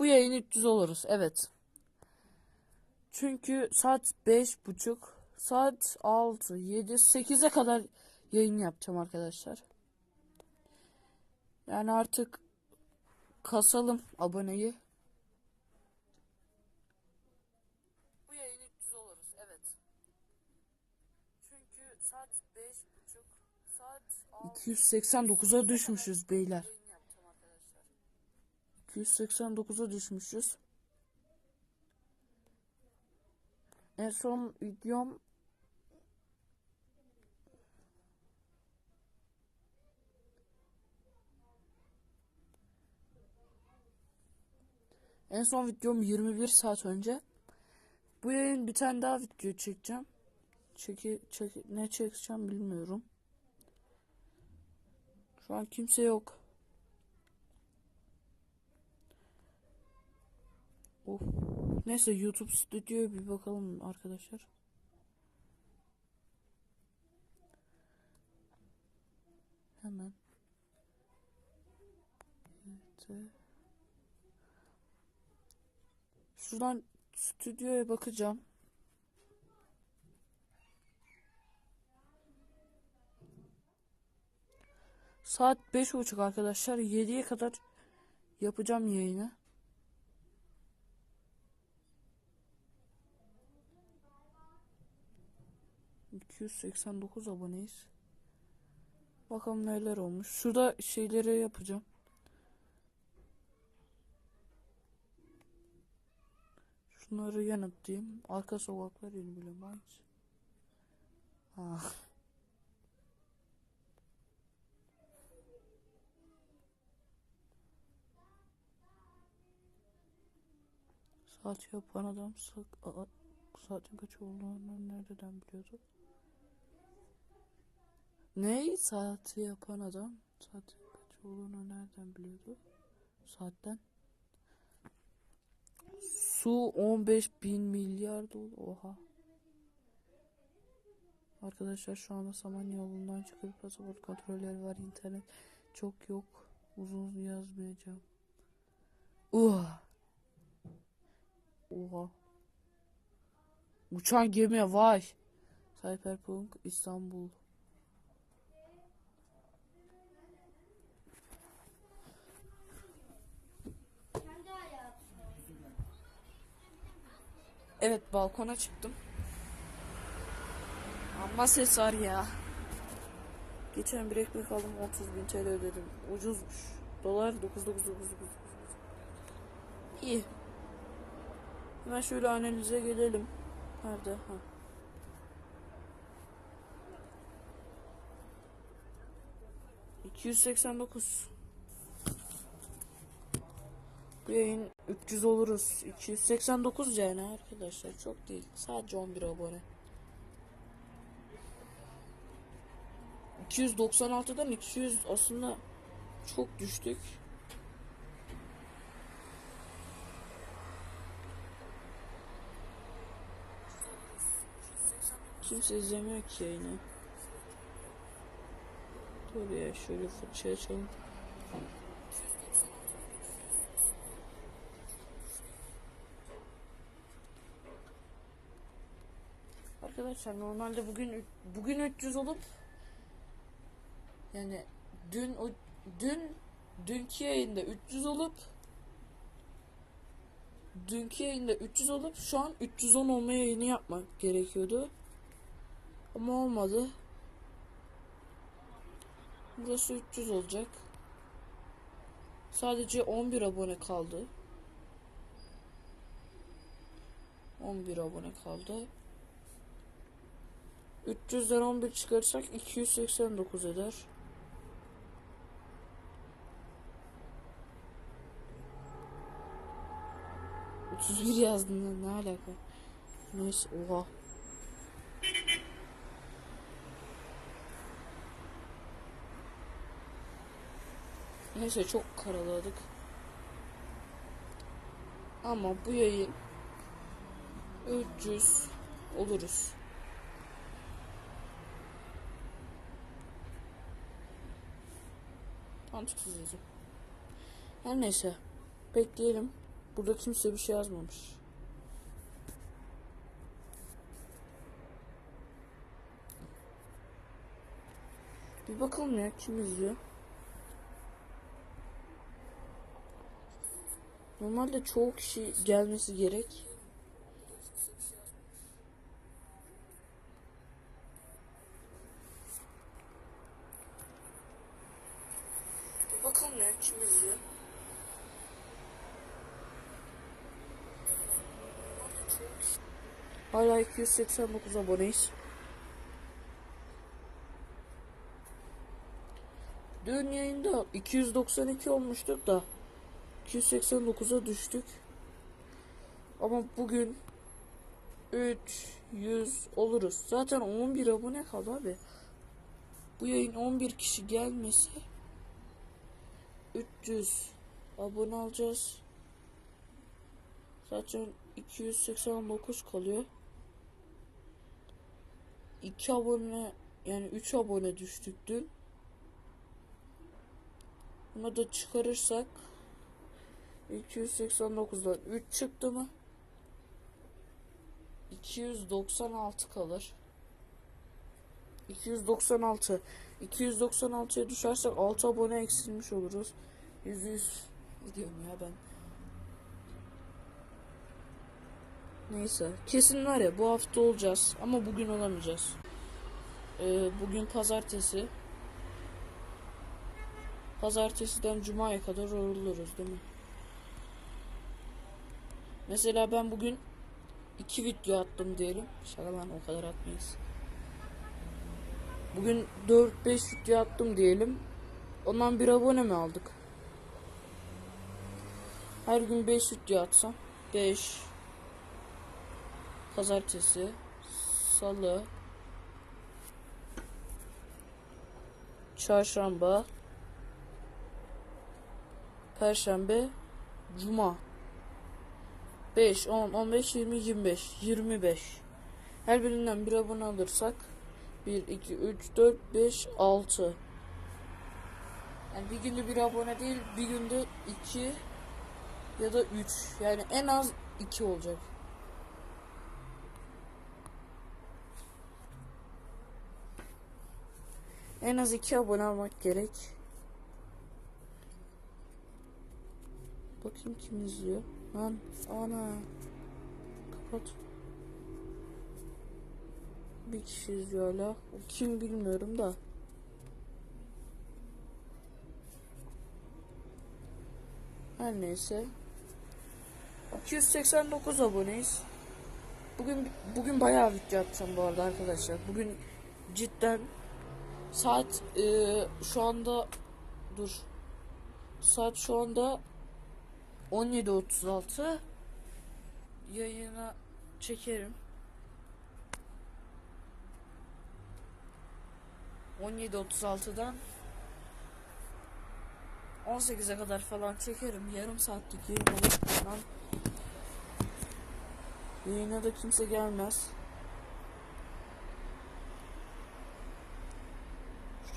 Bu yayın 300 oluruz. Evet. Çünkü saat beş buçuk, saat 6, 7, 8'e kadar yayın yapacağım arkadaşlar. Yani artık kasalım aboneyi. Bu yayın 300 oluruz. Evet. Çünkü saat beş buçuk, saat 289'a düşmüşüz beyler. 289'a düşmüşüz. En son videom En son videom 21 saat önce. Bu yayın bir tane daha video çekeceğim. Çeki, çeki, ne çekeceğim bilmiyorum. Şu an kimse yok. Of. Neyse YouTube stüdyoya bir bakalım arkadaşlar. Hemen. Evet. Şuradan stüdyoya bakacağım. Saat beş buçuk arkadaşlar. 7'ye kadar yapacağım yayını. ...289 aboneyiz. Bakalım neler olmuş. Şurada şeyleri yapacağım. Şunları yanıtlayayım. Arka sokaklar bilim hangisi? Ha. Saat yapan adam sak Aa, saatin kaç olduğunu nereden biliyordu? Ne? Saati yapan adam saatin kaç olduğunu nereden biliyordu? Saatten. Su 15 bin milyar dolar. Oha. Arkadaşlar şu anda Samanya yolundan çıkıp pasaport kontrolleri var. internet çok yok. Uzun yazmayacağım. Uh. Oha. Uçan gemi vay. Cyberpunk İstanbul. Evet balkona çıktım. Amma ses var ya. Geçen bir ekmek aldım 30 bin TL ödedim. Ucuzmuş. Dolar 9.999. İyi. Hemen şöyle analize gelelim. Nerede? Ha. ...289. Bu yayın 300 oluruz. 289 yani arkadaşlar. Çok değil. Sadece 11 abone. 296'dan 200 aslında çok düştük. Kimse izlemiyor ki yayını. Dur ya şöyle fırça açalım. Arkadaşlar normalde bugün bugün 300 olup yani dün o dün dünkü yayında 300 olup dünkü yayında 300 olup şu an 310 olma yayını yapmak gerekiyordu. Ama olmadı. Burası 300 olacak. Sadece 11 abone kaldı. 11 abone kaldı. 300'den 11 çıkarırsak 289 eder. Bir yazdın ne alaka? Neyse oha. Neyse çok karaladık. Ama bu yayın 300 oluruz. Mantıksız yazım. Her neyse. Bekleyelim. Bu Burada kimse bir şey yazmamış. Bir bakalım ya kim izliyor. Normalde çoğu kişi gelmesi gerek. Bir bakalım ya kim izliyor. Hala 289 aboneyiz. Dün yayında 292 olmuştuk da 289'a düştük. Ama bugün 300 oluruz. Zaten 11 abone kaldı abi. Bu yayın 11 kişi gelmese 300 abone alacağız. Zaten 289 kalıyor. 2 abone yani 3 abone düştük dün. Bunu da çıkarırsak 289'dan 3 çıktı mı? 296 kalır. 296. 296'ya düşersek 6 abone eksilmiş oluruz. Yüz yüz gidiyorum ya ben. Neyse. Kesin var ya bu hafta olacağız ama bugün olamayacağız. Ee, bugün pazartesi. Pazartesiden cumaya kadar oluruz değil mi? Mesela ben bugün iki video attım diyelim. Şaka lan o kadar atmayız. Bugün 4-5 video attım diyelim. Ondan bir abone mi aldık? Her gün 5 video atsam 5 Pazartesi Salı Çarşamba Perşembe Cuma. 5, 10, 15, 20, 25 25 Her birinden bir abone alırsak 1, 2, 3, 4, 5, 6 Yani bir günde bir abone değil bir günde 2 ya da 3 yani en az 2 olacak En az 2 abone almak gerek Bakayım kim izliyor. Lan ana. Kapat. Bir kişi izliyor hala. Kim bilmiyorum da. Her neyse. 289 aboneyiz. Bugün bugün bayağı video atacağım bu arada arkadaşlar. Bugün cidden saat e, şu anda dur. Saat şu anda 17.36 yayına çekerim. 17.36'dan 18'e kadar falan çekerim. Yarım saatlik yayın olur falan. Yayına da kimse gelmez.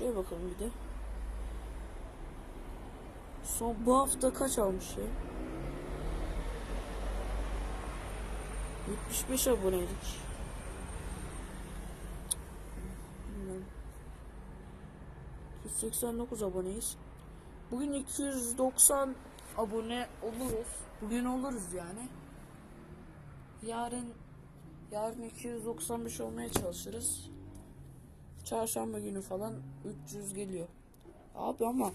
Şuraya bakalım bir de. Son bu hafta kaç almış ya? 75 aboneydik. Bilmem. 189 aboneyiz. Bugün 290 abone oluruz. Bugün oluruz yani. Yarın yarın 295 olmaya çalışırız. Çarşamba günü falan 300 geliyor. Abi ama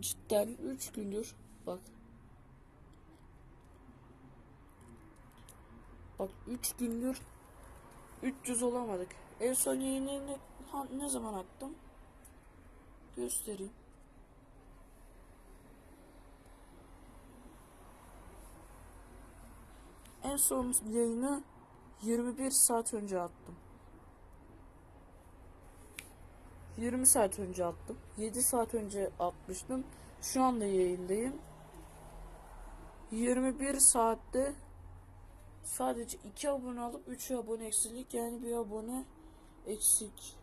cidden 3 gündür bak Bak 3 gündür 300 olamadık. En son yayını ha, ne zaman attım? Göstereyim. En son yayını 21 saat önce attım. 20 saat önce attım. 7 saat önce atmıştım. Şu anda yayındayım. 21 saatte sadece 2 abone alıp 3 abone eksilik yani bir abone eksik.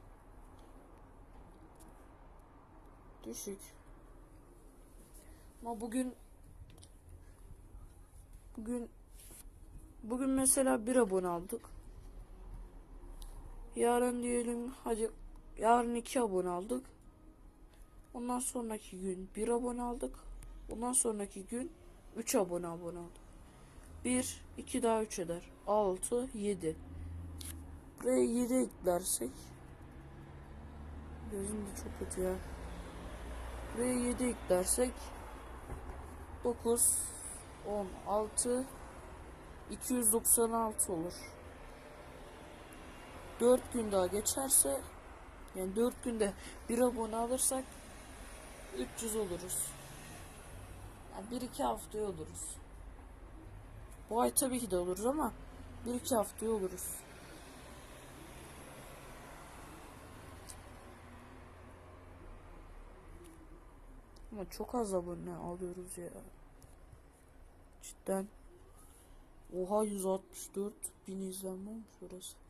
Düşük. Ama bugün Bugün bugün mesela bir abone aldık. Yarın diyelim hadi yarın iki abone aldık. Ondan sonraki gün bir abone aldık. Ondan sonraki gün 3 abone abone aldık. 1, 2 daha 3 eder. 6, 7. Buraya 7 eklersek Gözüm de çok kötü ya. Buraya 7 eklersek 9, 10, 6, 296 olur. 4 gün daha geçerse yani 4 günde bir abone alırsak 300 oluruz. Yani 1-2 haftaya oluruz. Bu ay tabii ki de oluruz ama 1-2 haftaya oluruz. Ama çok az abone alıyoruz ya. Cidden. Oha 164 bin izlenme olmuş orası.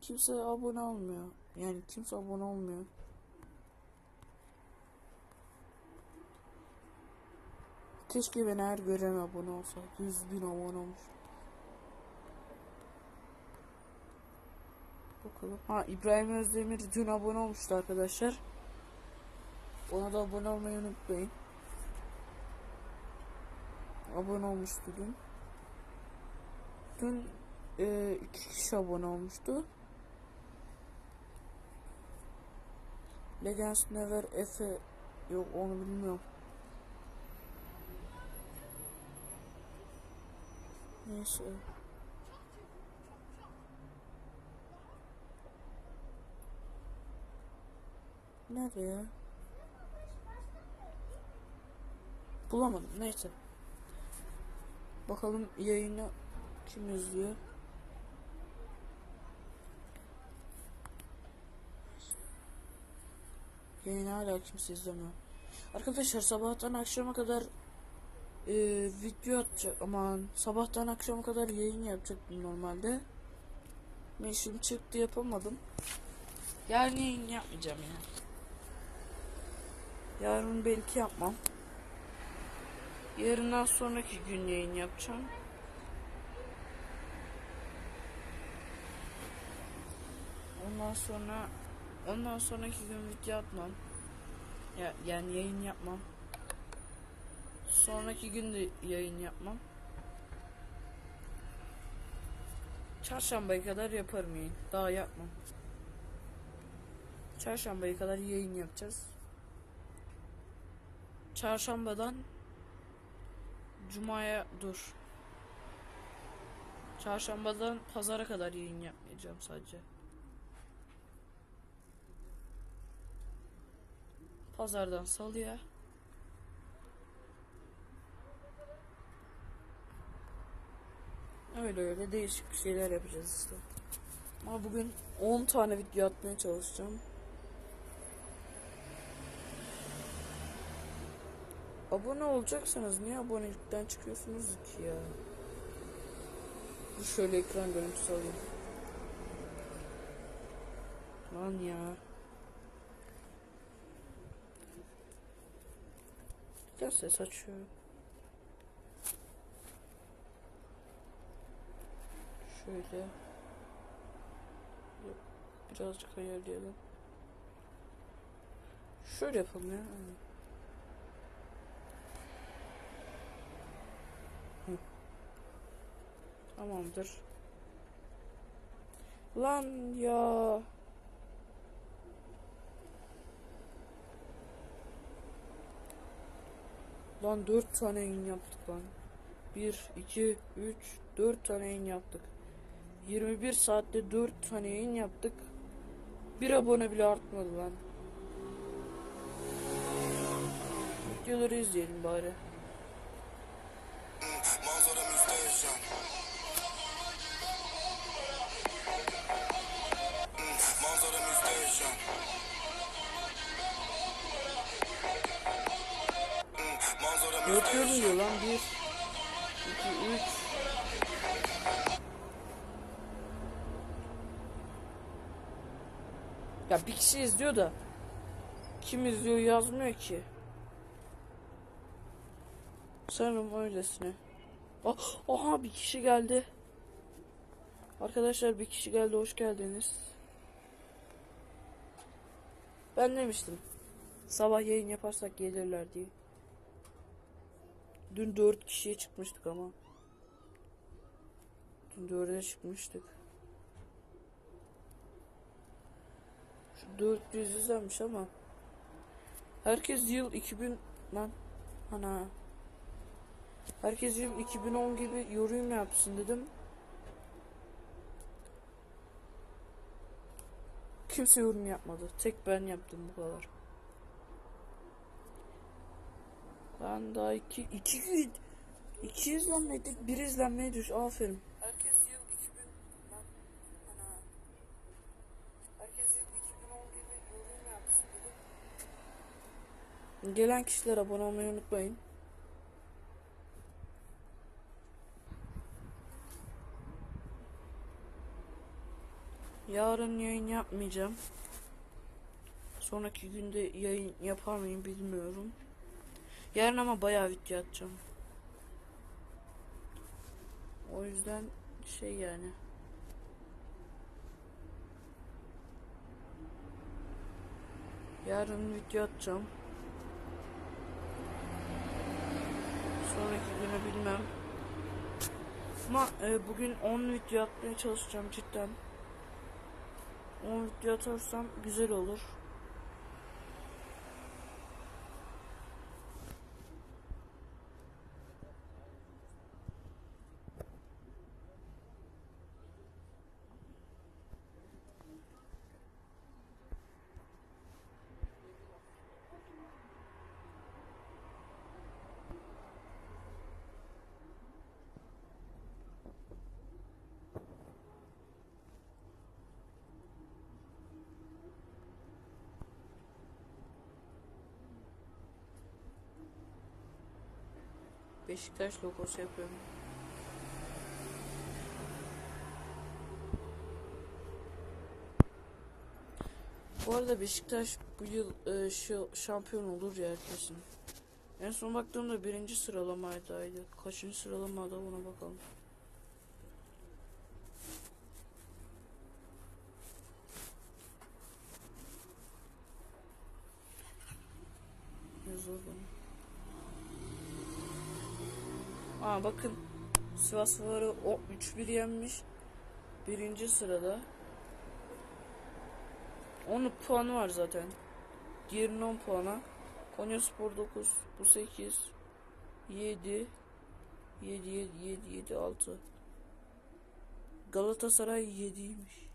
Kimse abone olmuyor. Yani kimse abone olmuyor. Keşke ben her gören abone olsa. 100 bin abone olmuş. Bakalım. Ha İbrahim Özdemir dün abone olmuştu arkadaşlar. Ona da abone olmayı unutmayın. Abone olmuştu dün. Dün e, iki kişi abone olmuştu. Legends Never Efe yok onu bilmiyorum. Neyse. Nerede ya? Bulamadım. Neyse. Bakalım yayını kim izliyor? Yayını hala kimse izlemiyor. Arkadaşlar sabahtan akşama kadar e, video atacak aman sabahtan akşama kadar yayın yapacaktım normalde. Ben çıktı yapamadım. Yarın yayın yapmayacağım ya. Yarın belki yapmam. Yarından sonraki gün yayın yapacağım. Ondan sonra ondan sonraki gün video atmam. Ya, yani yayın yapmam. Sonraki gün de yayın yapmam. Çarşambaya kadar yaparım yayın. Daha yapmam. Çarşambaya kadar yayın yapacağız. Çarşambadan Cuma'ya dur. Çarşambadan pazara kadar yayın yapmayacağım sadece. Pazardan salıya. Öyle öyle değişik şeyler yapacağız işte. Ama bugün 10 tane video atmaya çalışacağım. Abone olacaksanız niye abonelikten çıkıyorsunuz ki ya? Dur şöyle ekran görüntüsü alayım. Lan ya. Ya ses açıyor. Şöyle. Birazcık ayarlayalım. Şöyle yapalım ya. aynen. Tamamdır. Lan ya. Lan dört tane yayın yaptık lan. 1, 2, 3, 4 tane yayın yaptık. 21 saatte 4 tane yayın yaptık. Bir abone bile artmadı lan. Videoları izleyelim bari. Ya bir kişi izliyor da kim izliyor yazmıyor ki. Sanırım öylesine. Ah, Aha bir kişi geldi. Arkadaşlar bir kişi geldi hoş geldiniz. Ben demiştim. Sabah yayın yaparsak gelirler diye. Dün 4 kişiye çıkmıştık ama. Dün 4'e çıkmıştık. 400 izlenmiş ama. Herkes yıl 2000 lan. Ana. Herkes yıl 2010 gibi yorum yapsın dedim. Kimse yorum yapmadı. Tek ben yaptım bu kadar. Ben daha iki, iki gün iki izlenmedik bir izlenmeye düş. Aferin. Herkes yıl 2000 lan. Ana. Herkes yıl 2010 gibi yorum yapsın dedim. Gelen kişiler abone olmayı unutmayın. Yarın yayın yapmayacağım. Sonraki günde yayın yapar mıyım bilmiyorum. Yarın ama bayağı video atacağım. O yüzden şey yani. Yarın video atacağım. Sonraki günü bilmem. Ama e, bugün 10 video atmaya çalışacağım cidden. 10 video atarsam güzel olur. Beşiktaş logosu yapıyorum. Bu arada Beşiktaş bu yıl e, şu şampiyon olur ya kesin. En son baktığımda birinci sıralamadaydı. Kaçıncı sıralamada ona bakalım. Bakın Sivas Spor'u o 3-1 yenmiş. Birinci sırada. 10 puanı var zaten. Diğerinin 10 puana. Konya Spor 9. Bu 8. 7. 7 7 7 7 6. Galatasaray 7'ymiş.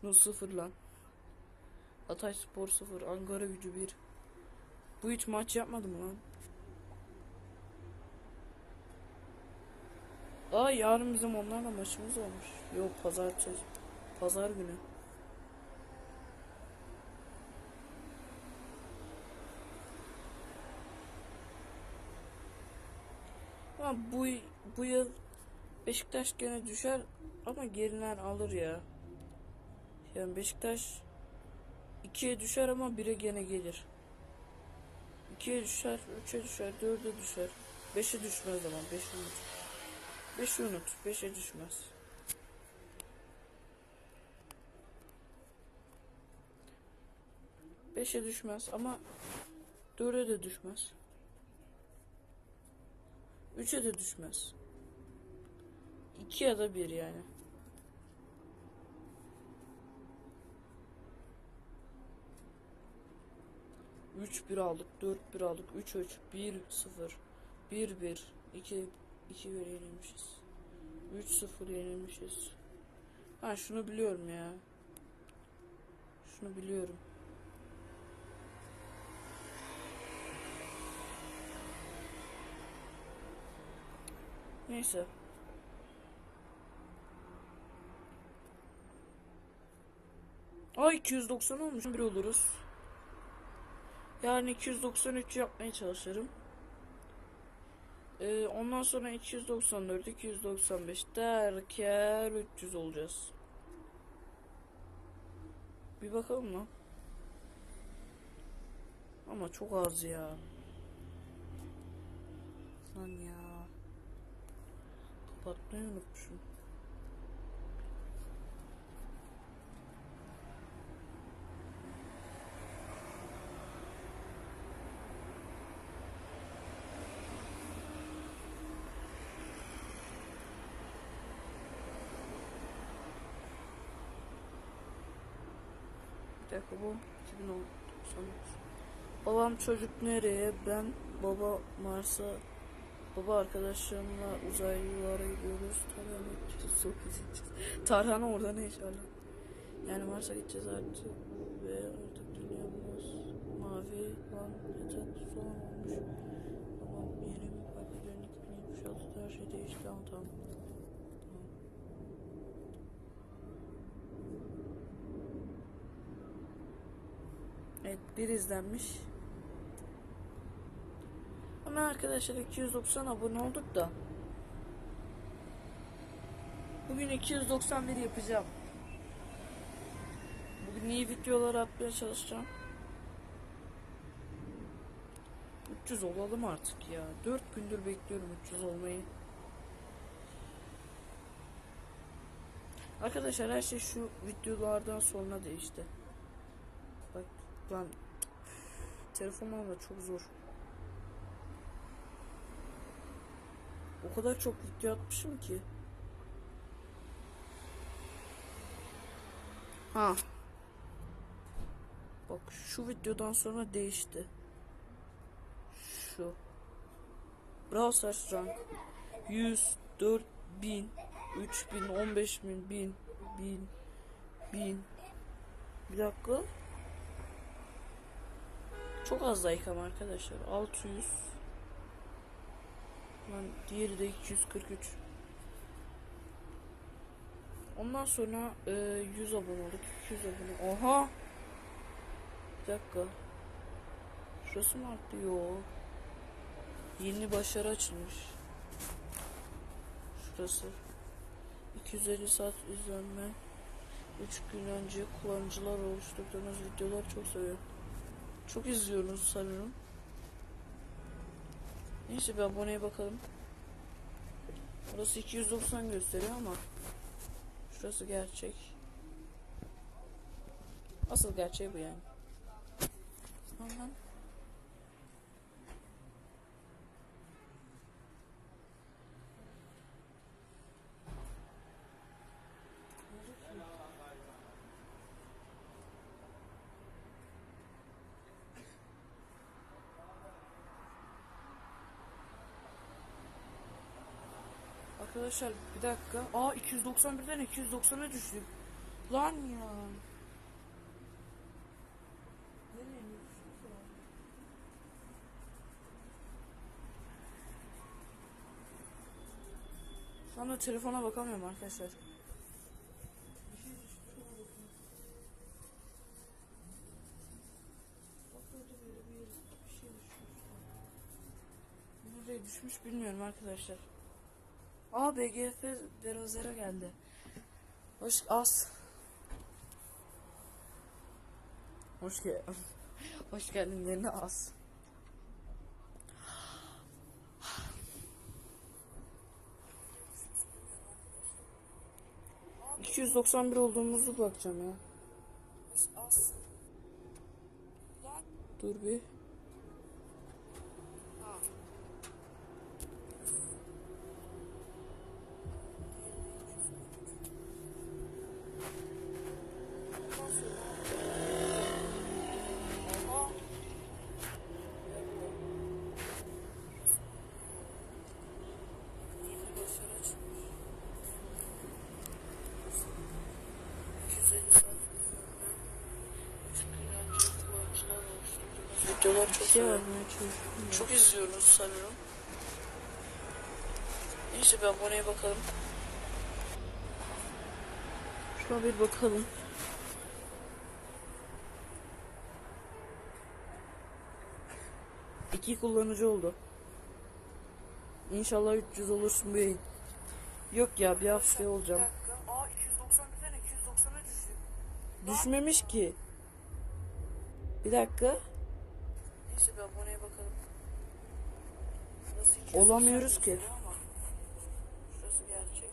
Şunu sıfır lan. Hatay Spor 0, Ankara Gücü 1. Bu hiç maç yapmadı mı lan? Aa yarın bizim onlarla maçımız olmuş. Yok pazartesi. Pazar günü. Ama bu bu yıl Beşiktaş gene düşer ama geriler alır ya. Yani Beşiktaş 2'ye düşer ama 1'e gene gelir. 2'ye düşer, 3'e düşer, 4'e düşer. 5'e düşmez ama 5'i unut. 5'i unut, 5'e düşmez. Beşe düşmez ama dörde de düşmez. Üçe de düşmez. İki ya da bir yani. Üç bir aldık, dört bir aldık, üç üç, bir sıfır, bir bir, iki, iki bir yenilmişiz. Üç sıfır yenilmişiz. Ha şunu biliyorum ya. Şunu biliyorum. Neyse. Ay 290 olmuş. Bir oluruz. Yani 293 yapmaya çalışırım. Ee, ondan sonra 294, 295 derken 300 olacağız. Bir bakalım lan. Ama çok az ya. Lan ya. Kapatmayı unutmuşum. Dakika bu 2010 Babam çocuk nereye? Ben baba Mars'a baba arkadaşlarımla uzaylılara gidiyoruz. Tarhan'a gideceğiz. Çok. Tarhan'a orada ne iş? Yani Mars'a gideceğiz artık dünyamız mavi lan yeter son olmuş. Tamam yeni bir farklı dönem 2076'da her şey değişti ama tamam. Tamam. Evet bir izlenmiş. Ama arkadaşlar 290 abone olduk da. Bugün 291 yapacağım. Bugün iyi videolar atmaya çalışacağım. 300 olalım artık ya. 4 gündür bekliyorum 300 olmayı. Arkadaşlar her şey şu videolardan sonra değişti. Bak lan telefonla da çok zor. O kadar çok video atmışım ki. Ha. Bak şu videodan sonra değişti. Şu. Brawl Stars rank 100, 4000, 3000, 15000, 1000, 1000, 1000. Bir dakika. Çok az ama arkadaşlar. 600. Lan diğeri de 243. Ondan sonra e, 100 abone olduk. 200 abone. Oha. Bir dakika. Şurası mı arttı? Yo. Yeni başarı açılmış. Şurası. 250 saat izlenme. 3 gün önce kullanıcılar oluşturduğunuz videolar çok seviyorum. Çok izliyorsunuz sanırım. Neyse bir aboneye bakalım. Burası 290 gösteriyor ama şurası gerçek. Asıl gerçeği bu yani. Aha. Arkadaşlar bir dakika. Aa 291'den 290'a düştük. Lan ya. Nereye? Şu anda telefona bakamıyorum arkadaşlar. Bir şey. Nereye düşmüş bilmiyorum arkadaşlar. Aa BGF Derozera geldi. Hoş az. Hoş geldin. Hoş geldin yerine az. ...291 olduğumuzu bakacağım ya. Dur bir. Videolar çok seviyorum. Çok izliyorsunuz sanırım. Neyse bir aboneye bakalım. Şuna bir bakalım. İki kullanıcı oldu. İnşallah 300 olursun bu yayın. Yok ya bir hafta olacağım. Aa 291'den 290'a düştü. Düşmemiş ki. Bir dakika. Neyse bir aboneye bakalım. Burası 200 Olamıyoruz ki. ama Şurası gerçek.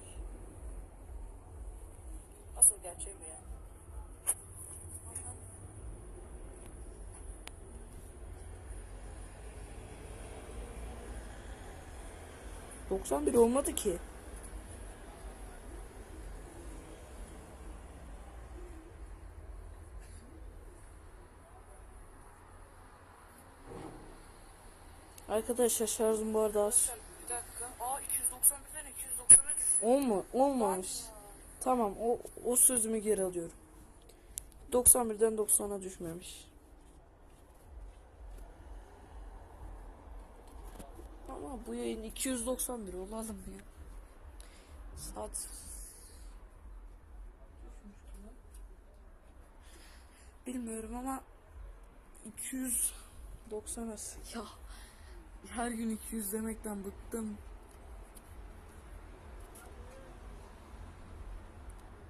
Asıl gerçek bu ya. Doksan bir olmadı ki. Arkadaşlar şarjım bu arada az. Sen bir dakika. Aa 291'den 290'a düştü. Olma, olmamış. Tamam o, o sözümü geri alıyorum. 91'den 90'a düşmemiş. Ama bu yayın 291 olalım ya. Saat Bilmiyorum ama 290 as. Ya her gün 200 demekten bıktım.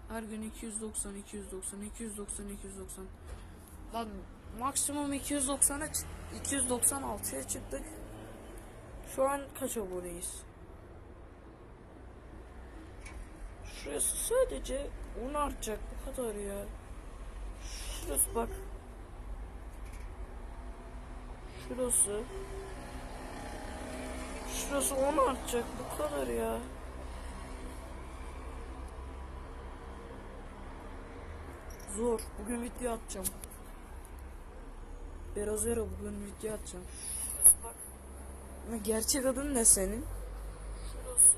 Her gün 290, 290, 290, 290. Lan maksimum 290'a çı- 296'ya çıktık. Şu an kaç aboneyiz? Şurası sadece 10 artacak bu kadar ya. Şurası bak. Şurası. Şurası 10 artacak bu kadar ya. Zor. Bugün video atacağım. Biraz yere bugün video atacağım. Gerçek adın ne senin? Şurası.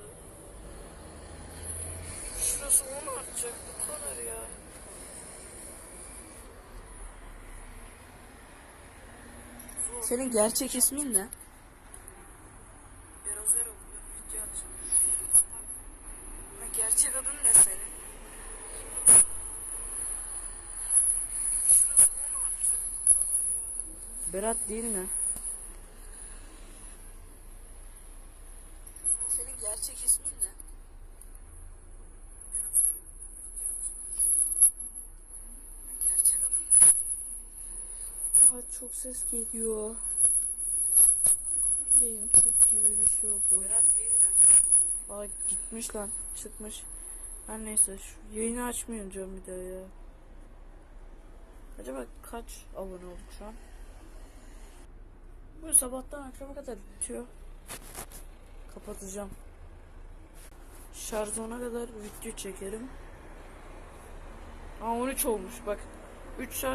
Şurası 10 artacak bu kadar ya. Senin gerçek ismin ne? Biraz yere bugün video atacağım. Bak. Ama gerçek adın ne senin? Berat değil mi? Senin gerçek ismin ne? Gerçek adın ne? Aa, çok ses geliyor. Yayın çok gibi bir şey oldu. Berat değil mi? Aa gitmiş lan. Çıkmış. Her neyse şu yayını açmayacağım bir daha ya. Acaba kaç abone olduk şu an? Bu sabahtan akşama kadar bitiyor. Kapatacağım. Şarj ona kadar video çekerim. Aa 13 olmuş bak. 3 şarj